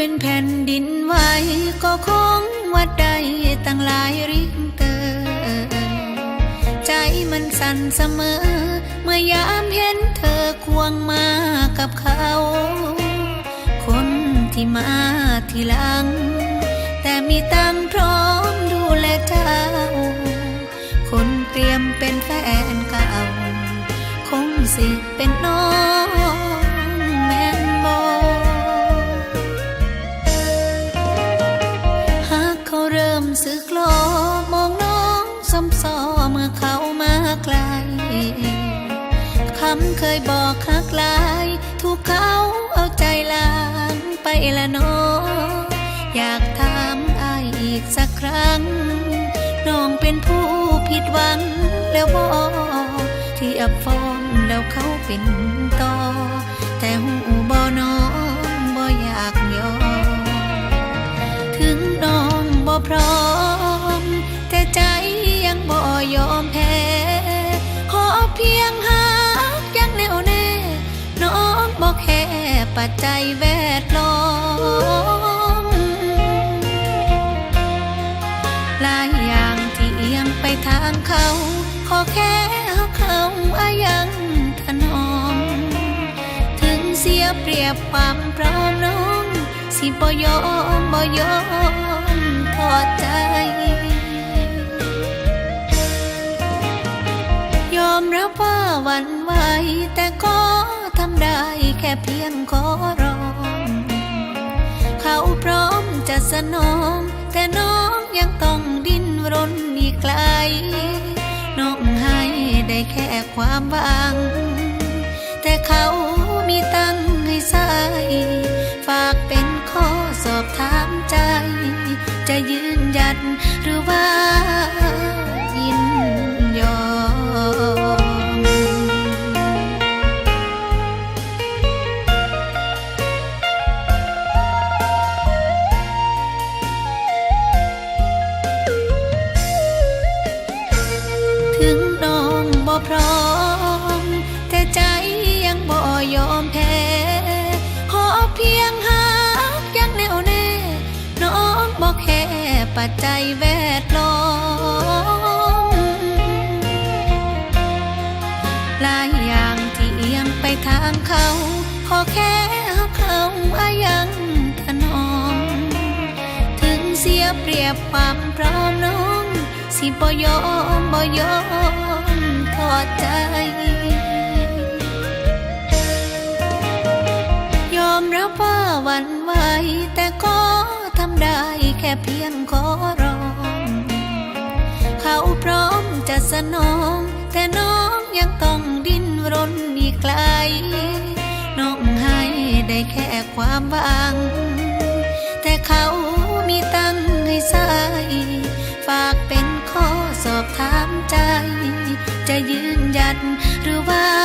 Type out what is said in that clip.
เป็นแผ่นดินไหวก็คงวัดได้ตั้งหลายริกเตอร์ใจมันสั่นเสมอ เมื่อยามเห็นเธอควงมากับเขา คนที่มาทีหลัง แต่มีตังพร้อมดูแลเจ้า คนเตรียมเป็นแฟนเก่า คงสิเป็นน้อง เริ่มสึกลอมองน้องซ้ำซ้อเมื่อเขามาไกลคำเคยบอกคักลาย ถูกเขาเอาใจลางไปละน้องอยากถามอายอีกสักครั้ง น้องเป็นผู้ผิดหวังแล้วบอที่อับฟอมแล้วเขาเป็นต่อ ยอมแพ้ขอเพียงหากยังแน่วแน่ น้องบ่แค่ปัจจัยแวดล้อมหลายอย่างที่เอียงไปทางเขา ขอแค่เขาเขาอายังถนอม ถึงเสียเปรียบความพร้อมน้อง สิบ่ยอมบ่ยอมทอดใจ รับว่าวันไหวแต่ก็ทำได้แค่เพียงขอร้อง เขาพร้อมจะสนอง แต่น้องยังต้องดิ้นรนอีกไกล น้องให้ได้แค่ความหวัง แต่เขามีตั้งให้ใส่ฝากเป็นข้อสอบถามใจ จะยืนยัดหรือว่ายิน พร้อม แต่ใจยังบ่ยอมแพ้ขอเพียงหากยังแน่วแน่ น้องบ่แค่ปัจจัยแวดล้อมหลายอย่างที่เอียงไปทางเขา ขอแค่เขาอายังถนอม ถึงเสียเปรียบความพร้อมน้องสิบ่ยอมบ่ยอม ดใจ ยอมรับว่าวันไหวแต่ก็ทำได้แค่เพียงขอร้อง เขาพร้อมจะสนอง แต่น้องยังต้องดิ้นรนอีกไกล น้องให้ได้แค่ความหวัง จะยืนหยัดหรือว่า